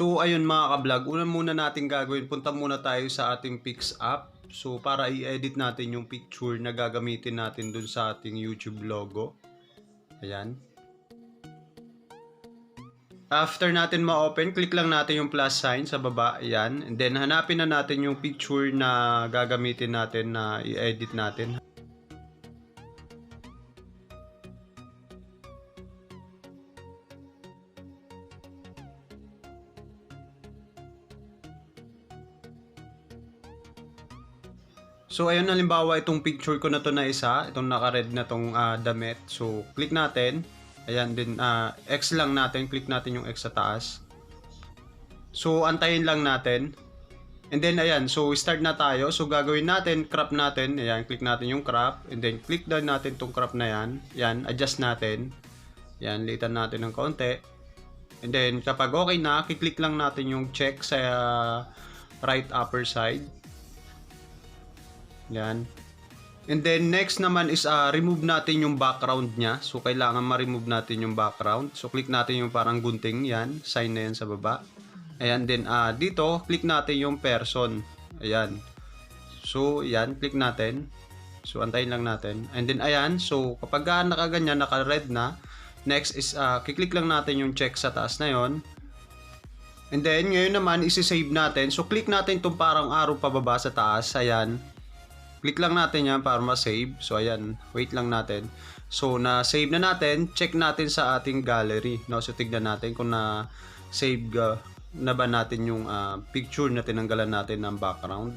So ayun mga ka-vlog, una muna natin gagawin, punta muna tayo sa ating Pix app. So para i-edit natin yung picture na gagamitin natin dun sa ating YouTube logo. Ayan. After natin ma-open, click lang natin yung plus sign sa baba. Ayan. And then hanapin na natin yung picture na gagamitin natin na i-edit natin. So ayun halimbawa itong picture ko na to na isa, itong naka-red na tong ah, damit. So click natin. Ayan din ah, X lang natin, click natin yung X sa taas. So antayin lang natin. And then ayan, so start na tayo. So gagawin natin, crop natin. Ayan, click natin yung crop and then click down natin tong crop na yan. Ayan, adjust natin. Ayan, litan natin ng konti. And then kapag okay na, kiklik lang natin yung check sa ah, right upper side. Yan. And then next naman is uh, remove natin yung background niya. So kailangan ma-remove natin yung background. So click natin yung parang gunting yan, sign na yan sa baba. Ayan then uh, dito click natin yung person. Ayan. So yan, click natin. So antayin lang natin. And then ayan, so kapag uh, nakaganyan, naka-red na, next is uh, kiklik lang natin yung check sa taas na yon. And then ngayon naman isi-save natin. So click natin itong parang arrow pababa sa taas. Ayan. Click lang natin yan para ma-save. So, ayan. Wait lang natin. So, na-save na natin. Check natin sa ating gallery. No? So, tignan natin kung na-save uh, na ba natin yung uh, picture na tinanggalan natin ng background.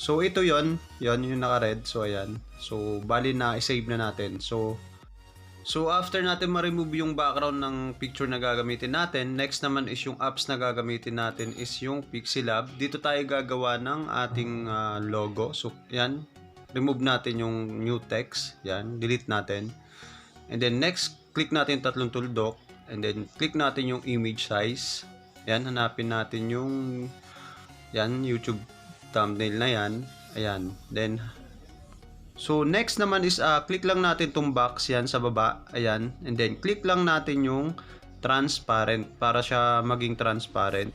So, ito yon yon yung naka-red. So, ayan. So, bali na i-save na natin. So, So after natin ma-remove yung background ng picture na gagamitin natin, next naman is yung apps na gagamitin natin is yung Pixelab. Dito tayo gagawa ng ating uh, logo. So yan, remove natin yung new text. Yan, delete natin. And then next, click natin tatlong tuldok. And then click natin yung image size. Yan, hanapin natin yung yan, YouTube thumbnail na yan. Ayan. Then So next naman is uh, click lang natin tong box yan sa baba. Ayan. And then click lang natin yung transparent para siya maging transparent.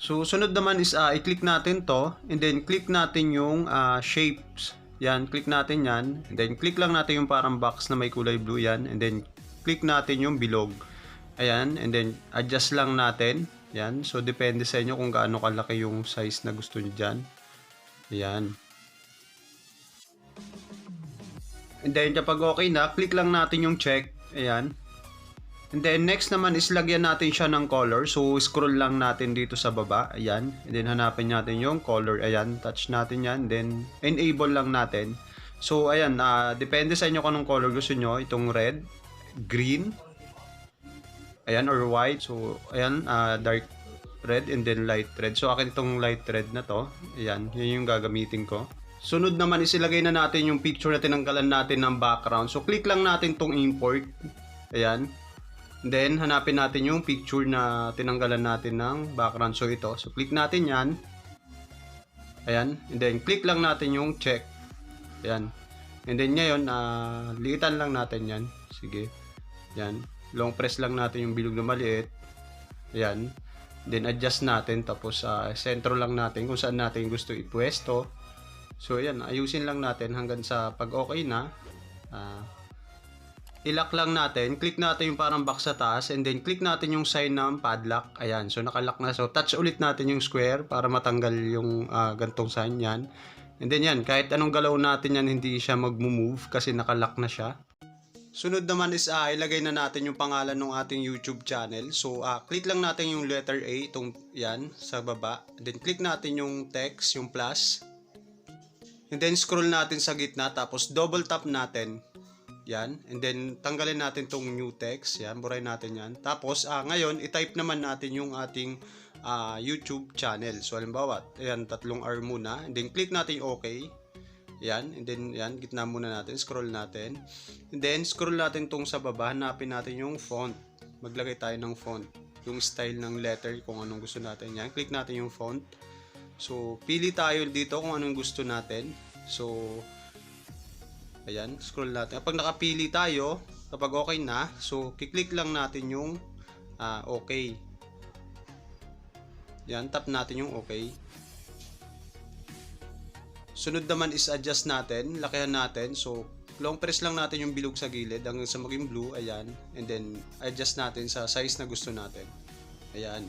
So sunod naman is uh, i-click natin to and then click natin yung uh, shapes. Yan, click natin yan. And then click lang natin yung parang box na may kulay blue yan and then click natin yung bilog. Ayan, and then adjust lang natin. Yan, so depende sa inyo kung gaano kalaki yung size na gusto niyo diyan. Ayan. And then kapag okay na, click lang natin yung check. Ayan. And then next naman is lagyan natin siya ng color. So scroll lang natin dito sa baba. Ayan. And then hanapin natin yung color. Ayan. Touch natin yan. Then enable lang natin. So ayan. Uh, depende sa inyo kung anong color gusto nyo. Itong red, green, ayan or white. So ayan. Uh, dark red and then light red. So akin itong light red na to. Ayan. Yun yung gagamitin ko. Sunod naman is ilagay na natin yung picture na tinanggalan natin ng background. So click lang natin tong import. Ayan. Then hanapin natin yung picture na tinanggalan natin ng background. So ito. So click natin yan. Ayan. And then click lang natin yung check. Ayan. And then ngayon, uh, liitan lang natin yan. Sige. Ayan. Long press lang natin yung bilog na maliit. Ayan. Then adjust natin. Tapos uh, sentro lang natin kung saan natin gusto ipwesto. So, ayan, ayusin lang natin hanggang sa pag okay na. Uh, ilock lang natin. Click natin yung parang box sa taas and then click natin yung sign ng padlock. Ayan, so nakalock na. So, touch ulit natin yung square para matanggal yung uh, gantong sign yan. And then yan, kahit anong galaw natin yan, hindi siya mag-move kasi nakalock na siya. Sunod naman is uh, ilagay na natin yung pangalan ng ating YouTube channel. So, uh, click lang natin yung letter A, itong yan, sa baba. Then, click natin yung text, yung plus. And then scroll natin sa gitna tapos double tap natin. Yan. And then tanggalin natin tong new text. Yan. Buray natin yan. Tapos uh, ngayon i-type naman natin yung ating uh, YouTube channel. So halimbawa, ayan, tatlong R muna. And then click natin yung OK. Yan. And then yan, gitna muna natin. Scroll natin. And then scroll natin tong sa baba. Hanapin natin yung font. Maglagay tayo ng font. Yung style ng letter kung anong gusto natin. Yan. Click natin yung font. So, pili tayo dito kung anong gusto natin. So, ayan, scroll natin. Kapag nakapili tayo, kapag okay na, so, kiklik lang natin yung uh, okay. Yan, tap natin yung okay. Sunod naman is adjust natin, lakihan natin. So, long press lang natin yung bilog sa gilid hanggang sa maging blue, ayan. And then, adjust natin sa size na gusto natin. Ayan.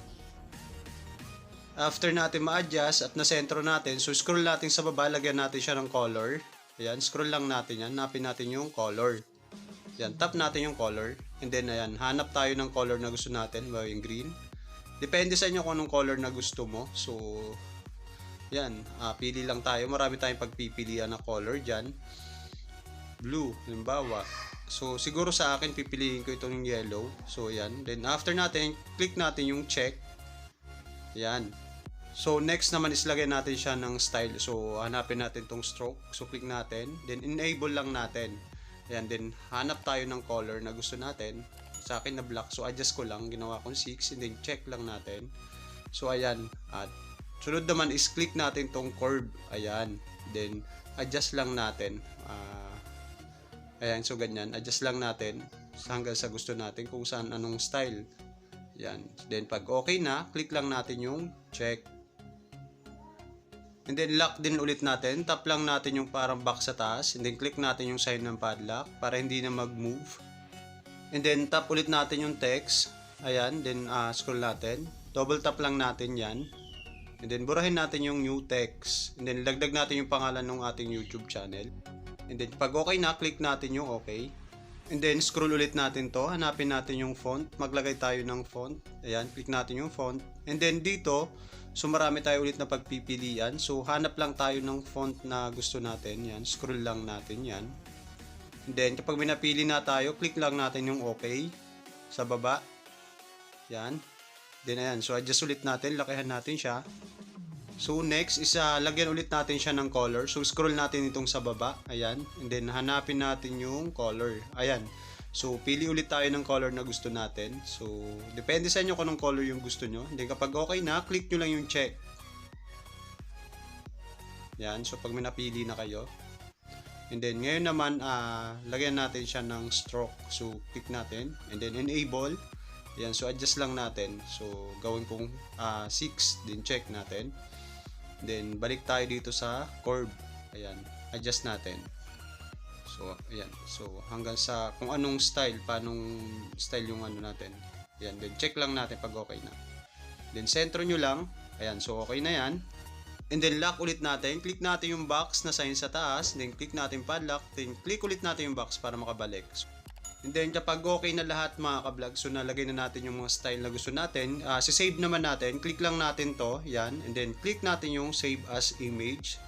After natin ma-adjust at na-sentro natin, so scroll natin sa baba, lagyan natin siya ng color. Ayan, scroll lang natin yan, napin natin yung color. Ayan, tap natin yung color. And then, ayan, hanap tayo ng color na gusto natin, ba yung green. Depende sa inyo kung anong color na gusto mo. So, yan, ah, pili lang tayo. Marami tayong pagpipilian na color dyan. Blue, halimbawa. So, siguro sa akin, pipiliin ko itong yellow. So, yan. Then, after natin, click natin yung check. Yan. So, next naman is lagyan natin siya ng style. So, hanapin natin tong stroke. So, click natin. Then, enable lang natin. Ayan, then, hanap tayo ng color na gusto natin. Sa akin na black. So, adjust ko lang. Ginawa kong 6. And then, check lang natin. So, ayan. At, sunod naman is click natin tong curve. Ayan. Then, adjust lang natin. Ah, ayan, so ganyan. Adjust lang natin hanggang sa gusto natin kung saan anong style. Yan. Then pag okay na, click lang natin yung check. And then lock din ulit natin. Tap lang natin yung parang box sa taas. And then click natin yung sign ng padlock para hindi na mag-move. And then tap ulit natin yung text. Ayan. Then ah, scroll natin. Double tap lang natin yan. And then burahin natin yung new text. And then lagdag natin yung pangalan ng ating YouTube channel. And then pag okay na, click natin yung okay. And then scroll ulit natin to, hanapin natin yung font, maglagay tayo ng font. Ayan, click natin yung font. And then dito, so marami tayo ulit na pagpipilian. So hanap lang tayo ng font na gusto natin. Yan, scroll lang natin yan. And then kapag may na tayo, click lang natin yung okay sa baba. Yan. Then ayan, so adjust ulit natin, lakihan natin siya. So next is ah, lagyan ulit natin siya ng color. So scroll natin itong sa baba. Ayan. And then hanapin natin yung color. Ayan. So pili ulit tayo ng color na gusto natin. So depende sa inyo kung anong color yung gusto nyo. And then kapag okay na, click nyo lang yung check. Yan. So pag may napili na kayo. And then ngayon naman, ah lagyan natin siya ng stroke. So click natin. And then enable. Yan. So adjust lang natin. So gawin kong 6. then check natin. Then, balik tayo dito sa curve. Ayan. Adjust natin. So, ayan. So, hanggang sa kung anong style, paanong style yung ano natin. Ayan. Then, check lang natin pag okay na. Then, sentro nyo lang. Ayan. So, okay na yan. And then, lock ulit natin. Click natin yung box na sign sa taas. Then, click natin padlock. Then, click ulit natin yung box para makabalik. And then kapag okay na lahat mga ka-vlog, so nalagay na natin yung mga style na gusto natin, uh, save naman natin, click lang natin to, yan, and then click natin yung save as image,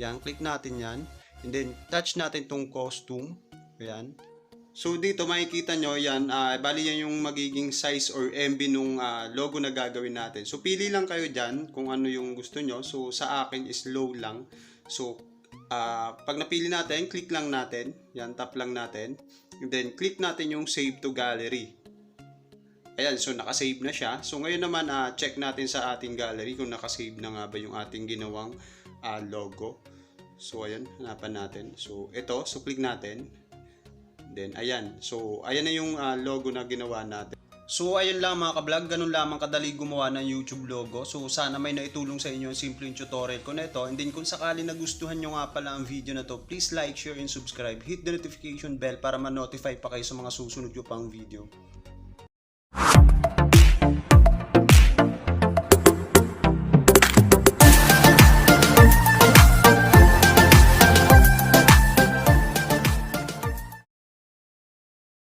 yan, click natin yan, and then touch natin tong costume, yan. So dito makikita nyo, yan, uh, bali yan yung magiging size or MB nung uh, logo na gagawin natin. So pili lang kayo dyan kung ano yung gusto nyo, so sa akin is low lang, so uh, pag napili natin, click lang natin, yan, tap lang natin, And then, click natin yung save to gallery. Ayan, so nakasave na siya. So ngayon naman, uh, check natin sa ating gallery kung nakasave na nga ba yung ating ginawang uh, logo. So ayan, hanapan natin. So ito, so click natin. Then ayan, so ayan na yung uh, logo na ginawa natin. So ayun lang mga ka-vlog, ganun lamang kadali gumawa ng YouTube logo. So sana may naitulong sa inyo ang simpleng tutorial ko na ito. And then kung sakali nagustuhan nyo nga pala ang video na to, please like, share, and subscribe. Hit the notification bell para ma-notify pa kayo sa mga susunod ko pang video.